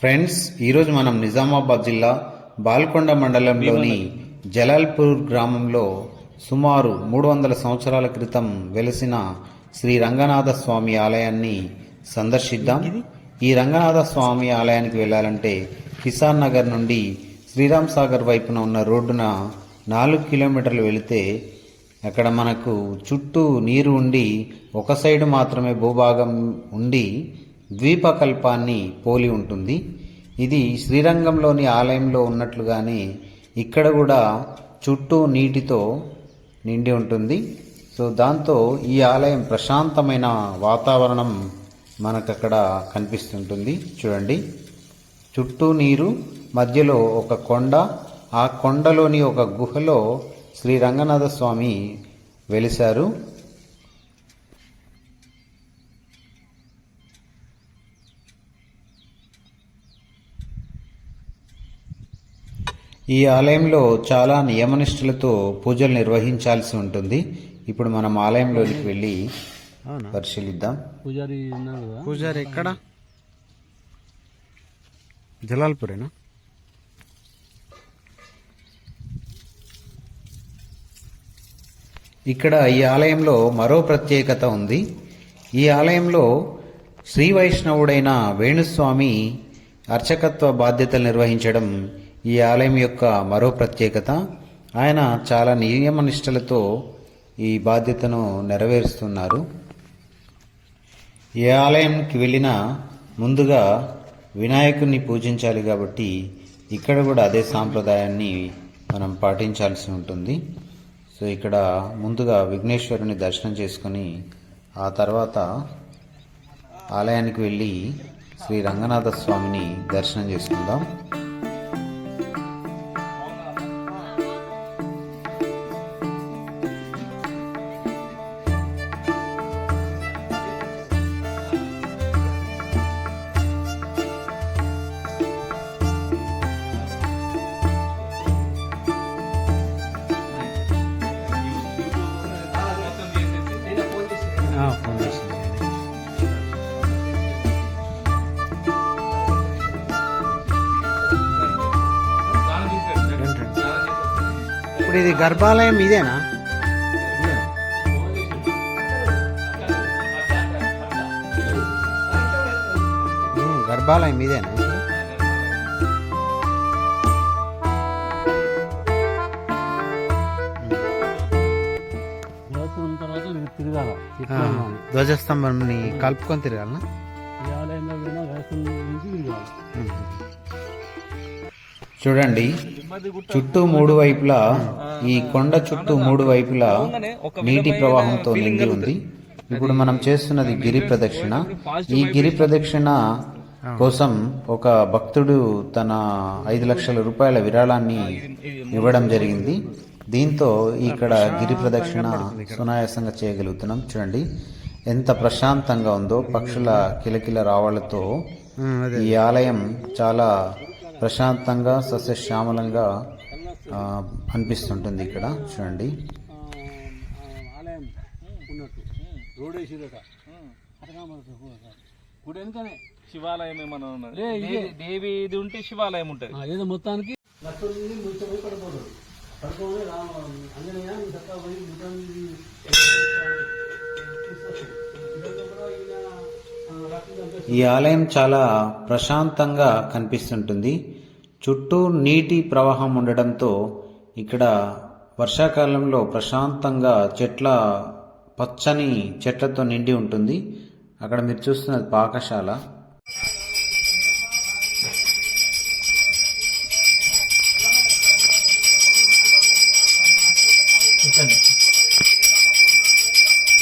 Friends ఈరోజు మనం నిజామాబాద్ జిల్లా బాల్కొండ మండలంలోని జలాల్పూర్ గ్రామంలో సుమారు మూడు వందల సంవత్సరాల క్రితం వెలసిన శ్రీ రంగనాథ స్వామి ఆలయాన్ని సందర్శిద్దాం. ఈ రంగనాథ స్వామి ఆలయానికి వెళ్ళాలంటే కిసాన్ నగర్ నుండి శ్రీరామ్ సాగర్ వైపున ఉన్న రోడ్డున నాలుగు కిలోమీటర్లు వెళితే అక్కడ మనకు చుట్టూ నీరు ఉండి ఒక సైడు మాత్రమే భూభాగం ఉండి ద్వీపకల్పాన్ని పోలి ఉంటుంది. ఇది శ్రీరంగంలోని ఆలయంలో ఉన్నట్లుగానే ఇక్కడ కూడా చుట్టూ నీటితో నిండి ఉంటుంది. సో దాంతో ఈ ఆలయం ప్రశాంతమైన వాతావరణం మనకు అక్కడ కనిపిస్తుంటుంది. చూడండి. చుట్టూ నీరు మధ్యలో ఒక కొండ ఆ కొండలోని ఒక గుహలో శ్రీ రంగనాథ స్వామి వెలిశారు. ఈ ఆలయంలో చాలా నియమనిష్టలతో పూజలు నిర్వహించాల్సి ఉంటుంది. ఇప్పుడు మనం ఆలయంలోనికి వెళ్ళి పరిశీలిద్దాం. పూజారి పూజారి ఎక్కడ? జలాల్పూరేనా? ఇక్కడ ఈ ఆలయంలో మరో ప్రత్యేకత ఉంది. ఈ ఆలయంలో శ్రీ వైష్ణవుడైన వేణుస్వామి అర్చకత్వ బాధ్యతలు నిర్వహించడం ఈ ఆలయం యొక్క మరో ప్రత్యేకత ఆయన చాలా నియమనిష్టలతో ఈ బాధ్యతను నెరవేరుస్తున్నారు. ఏ ఆలయంకి వెళ్ళినా ముందుగా వినాయకుడిని పూజించాలి కాబట్టి ఇక్కడ కూడా అదే సాంప్రదాయాన్ని మనం పాటించాల్సి ఉంటుంది. సో ఇక్కడ ముందుగా విఘ్నేశ్వరుని దర్శనం చేసుకొని ఆ తర్వాత ఆలయానికి వెళ్ళి శ్రీ రంగనాథ స్వామిని దర్శనం చేసుకుందాం. ఇది గర్భాలయం ఇదేనా? గర్భాలయం ఇదేనా. ధ్వజస్తంభంని కలుపుకొని తిరగాలనా? తిరగాలి. చూడండి చుట్టూ మూడు వైపులా ఈ కొండ చుట్టూ మూడు వైపులా నీటి ప్రవాహంతో నిండి ఉంది. ఇప్పుడు మనం చేస్తున్నది గిరి ప్రదక్షిణ. ఈ గిరి ప్రదక్షిణ కోసం ఒక భక్తుడు తన ఐదు లక్షల రూపాయల విరాళాన్ని ఇవ్వడం జరిగింది. దీంతో ఇక్కడ గిరి ప్రదక్షిణ సునాయాసంగా చేయగలుగుతున్నాం. చూడండి ఎంత ప్రశాంతంగా ఉందో పక్షుల కిలకిల రావాళ్ళతో ఈ ఆలయం చాలా ప్రశాంతంగా సస్యశ్యామలంగా అనిపిస్తుంటుంది ఇక్కడ చూడండి ఆలయం ఉన్నట్టు రోడ్ వేసిరట శివాలయం ఏమన్నా. దేవి- ఇది ఉంటే శివాలయం ఉంటది ఆ, ఏదో మొత్తానికి పడిపోతాడు రామ అంజనయ్య పోయి ఈ ఆలయం చాలా ప్రశాంతంగా కనిపిస్తుంటుంది చుట్టూ నీటి ప్రవాహం ఉండడంతో ఇక్కడ వర్షాకాలంలో ప్రశాంతంగా చెట్ల పచ్చని చెట్లతో నిండి ఉంటుంది. అక్కడ మీరు చూస్తున్నది పాకశాల.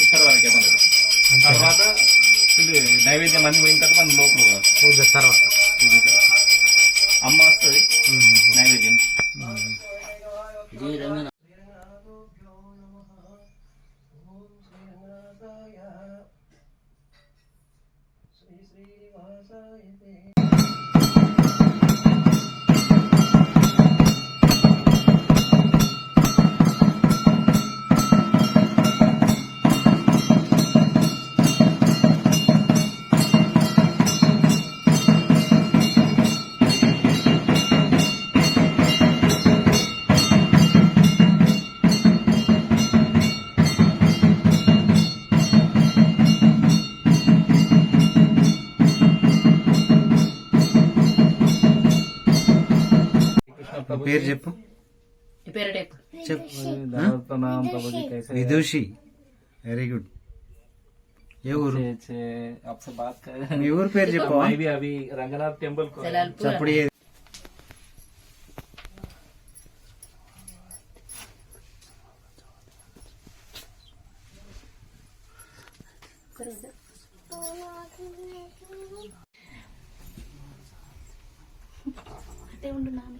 ఇక్కడ వరకే తర్వాత నైవేద్యం అన్ని పోయిన తర్వాత పేరు చెప్పు. చెప్పు. విదూషి. వెరీ గుడ్ ఏ ఊరు? మీ ఊరు పేరు చెప్పు. అవి రంగనాథ్ టెంపుల్ చప్పుడు అంటే ఉండు నాని.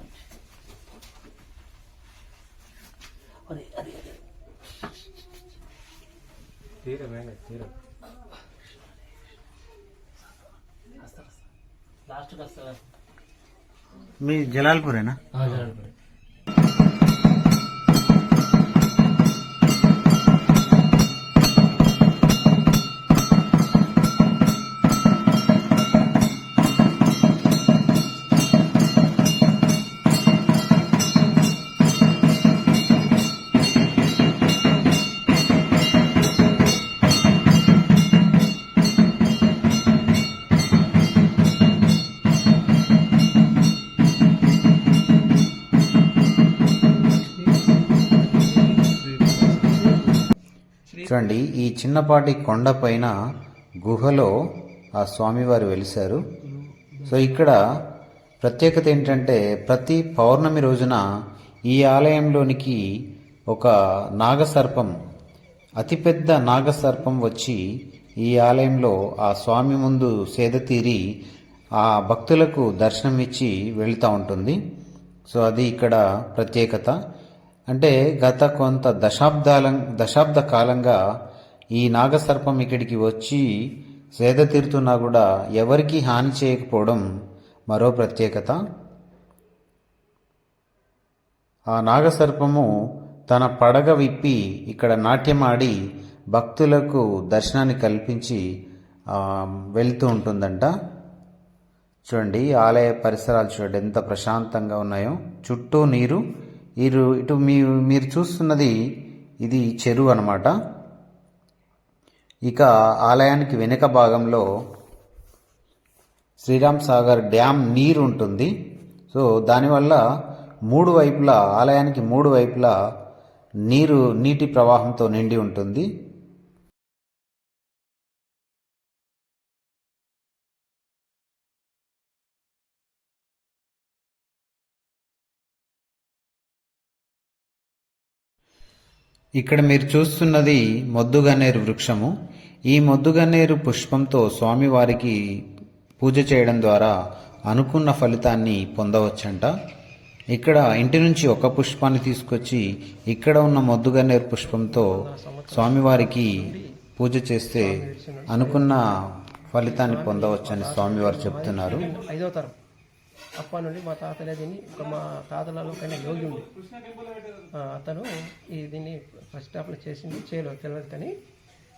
వెళ్ళండి. మీరు కూడా వెళ్తారా మీరు లాస్ట్కి వెళ్తాం లాస్ట్ వస్తా మీ జలాల్పూరేనా? చూడండి ఈ చిన్నపాటి కొండ పైన గుహలో ఆ స్వామివారు వెలిశారు. సో ఇక్కడ ప్రత్యేకత ఏంటంటే ప్రతి పౌర్ణమి రోజున ఈ ఆలయంలోనికి ఒక నాగసర్పం అతిపెద్ద నాగసర్పం వచ్చి ఈ ఆలయంలో ఆ స్వామి ముందు సేద తీరి ఆ భక్తులకు దర్శనమిచ్చి వెళ్తూ ఉంటుంది. సో అది ఇక్కడ ప్రత్యేకత. అంటే గత కొంత దశాబ్దాల దశాబ్ద కాలంగా ఈ నాగసర్పం ఇక్కడికి వచ్చి సేద తీరుతున్నా కూడా ఎవరికీ హాని చేయకపోవడం మరో ప్రత్యేకత. ఆ నాగసర్పము తన పడగ విప్పి ఇక్కడ నాట్యమాడి భక్తులకు దర్శనాన్ని కల్పించి వెళ్తూ ఉంటుందంట. చూడండి ఆలయ పరిసరాలు చూడండి ఎంత ప్రశాంతంగా ఉన్నాయో. చుట్టూ నీరు ఇరు ఇటు మీ మీరు చూస్తున్నది ఇది చెరువు అనమాట ఇక ఆలయానికి వెనుక భాగంలో శ్రీరామ్ సాగర్ డ్యామ్ నీరు ఉంటుంది. సో దానివల్ల మూడు వైపులా ఆలయానికి మూడు వైపులా నీరు నీటి ప్రవాహంతో నిండి ఉంటుంది. ఇక్కడ మీరు చూస్తున్నది మొద్దుగన్నేరు వృక్షము. ఈ మొద్దుగన్నేరు పుష్పంతో స్వామివారికి పూజ చేయడం ద్వారా అనుకున్న ఫలితాన్ని పొందవచ్చంట. ఇక్కడ ఇంటి నుంచి ఒక పుష్పాన్ని తీసుకొచ్చి ఇక్కడ ఉన్న మొద్దుగన్నేరు పుష్పంతో స్వామివారికి పూజ చేస్తే అనుకున్న ఫలితాన్ని పొందవచ్చని స్వామివారు చెప్తున్నారు. అప్ప నుండి మా తాతలే దీన్ని ఒక మా తాతలలో కన్నా యోగి ఉండి. అతను ఈ దీన్ని ఫస్ట్ అప్లో చేసింది చేయలేదు తెలియదు కానీ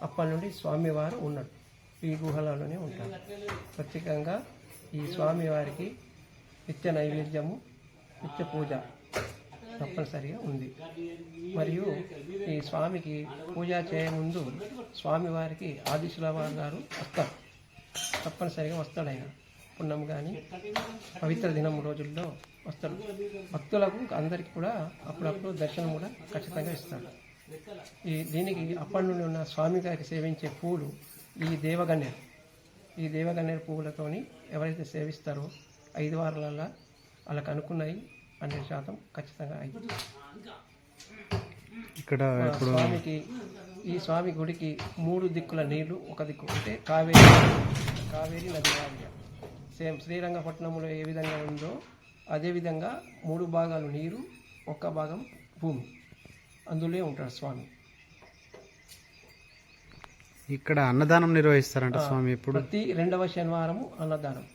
అప్పటి నుండి స్వామివారు ఉన్నాడు ఈ గుహలలోనే ఉంటాడు ప్రత్యేకంగా ఈ స్వామివారికి నిత్య నైవేద్యము నిత్య పూజ తప్పనిసరిగా ఉంది. మరియు ఈ స్వామికి పూజ చేయముందు స్వామివారికి ఆదిశులవారు గారు వస్తారు. తప్పనిసరిగా వస్తాడు ఆయన. పుణ్యం కానీ పవిత్ర దినం రోజుల్లో వస్తాడు భక్తులకు అందరికీ కూడా అప్పుడప్పుడు దర్శనం కూడా ఖచ్చితంగా ఇస్తాడు ఈ దీనికి అప్పటి నుండి ఉన్న స్వామి గారికి సేవించే పూలు ఈ దేవగన్నేరు ఈ దేవగన్నేరు పువ్వులతోని ఎవరైతే సేవిస్తారో ఐదు వారాలలో వాళ్ళకి అనుకున్నవి హండ్రెడ్ శాతం ఖచ్చితంగా అవుతుంది ఇక్కడ స్వామికి ఈ స్వామి గుడికి మూడు దిక్కుల నీళ్ళు ఒక దిక్కు అంటే కావేరి కావేరి నది సేమ్ శ్రీరంగపట్నంలో ఏ విధంగా ఉందో అదే విధంగా మూడు భాగాలు నీరు ఒక్క భాగం భూమి. అందులో ఉంటాడు స్వామి. ఇక్కడ అన్నదానం నిర్వహిస్తారంట స్వామి ఎప్పుడు? ప్రతి రెండవ శనివారము అన్నదానం.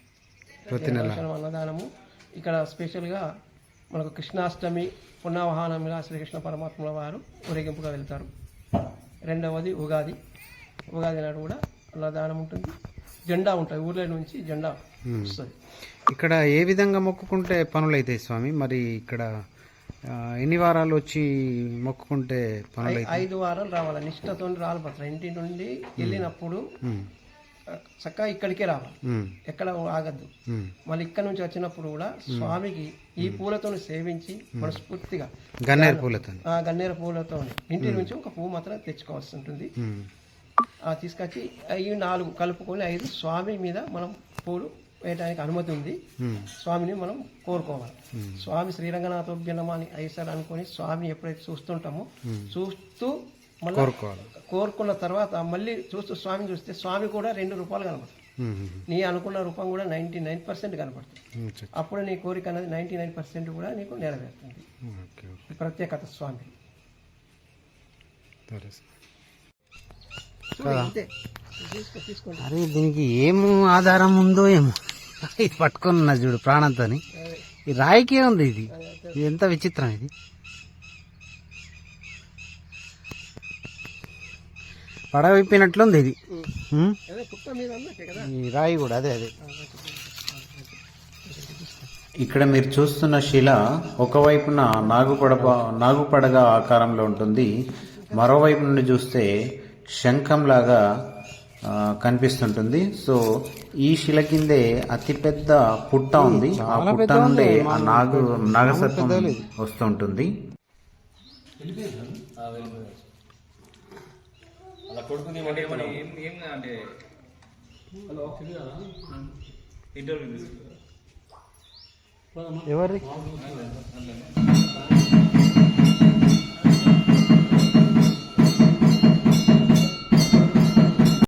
ప్రతి రెండవ నెల. శనివారం అన్నదానము. ఇక్కడ స్పెషల్గా మనకు కృష్ణాష్టమి పుణ్యవాహనంగా శ్రీకృష్ణ పరమాత్మల వారు ఊరేగింపుగా వెళ్తారు. రెండవది ఉగాది. ఉగాది నాడు కూడా అన్నదానం ఉంటుంది. జెండా ఉంటుంది ఊర్ల నుంచి జెండా వస్తుంది. ఇక్కడ ఏ విధంగా మొక్కుకుంటే పనులు అవుతాయి స్వామి? మరి ఇక్కడ ఎన్ని వారాలు వచ్చి మొక్కుకుంటే పనులు ఐదు వారాలు రావాలి నిష్ఠతో రావాలి పత్ర ఇంటి నుండి వెళ్ళినప్పుడు చక్కగా ఇక్కడికే రావాలి. ఎక్కడ ఆగద్దు. మళ్ళీ ఇక్కడ నుంచి వచ్చినప్పుడు కూడా స్వామికి ఈ పూలతో సేవించి మనస్ఫూర్తిగా గన్నేరు పూలతో గన్నేర పూలతో ఇంటి నుంచి ఒక పువ్వు మాత్రం తెచ్చుకోవాల్సి ఉంటుంది. తీసుకొచ్చి అవి నాలుగు కలుపుకొని ఐదు స్వామి మీద మనం పూలు వేయడానికి అనుమతి ఉంది. ఉమ్, స్వామిని మనం కోరుకోవాలి. స్వామి శ్రీరంగనాథోగ్యనమా అని ఐసారి అనుకొని స్వామిని ఎప్పుడైతే చూస్తుంటామో చూస్తూ మళ్ళీ కోరుకున్న తర్వాత మళ్ళీ చూస్తూ స్వామిని చూస్తే స్వామి కూడా రెండు రూపాయలు కనబడుతుంది నీ అనుకున్న రూపం కూడా నైంటీ నైన్ పర్సెంట్ చ- అప్పుడు నీ కోరిక అనేది నైంటీ నైన్ పర్సెంట్ కూడా నీకు నెరవేరుతుంది. ప్రత్యేకత స్వామి. అరే దీనికి ఏం ఆధారం ఉందో ఏమో. ఇది పట్టుకొని ఉన్నా చూడు ప్రాణంతోని. ఈ రాయికే ఉంది ఇది. ఇది ఎంత విచిత్రం ఇది. పడవ విప్పినట్లుంది ఇది ఈ రాయి కూడా అదే అదే. ఇక్కడ మీరు చూస్తున్న శిల ఒకవైపున నాగుపడప నాగుపడగ ఆకారంలో ఉంటుంది. మరోవైపు నుండి చూస్తే శంఖంలాగా ఆ, కనిపిస్తుంటుంది. సో ఈ శిల కిందే అతిపెద్ద పుట్ట ఉంది. ఆ పుట్ట నుండి ఆ నాగు నాగసర్పం వస్తుంటుంది. ఎవరి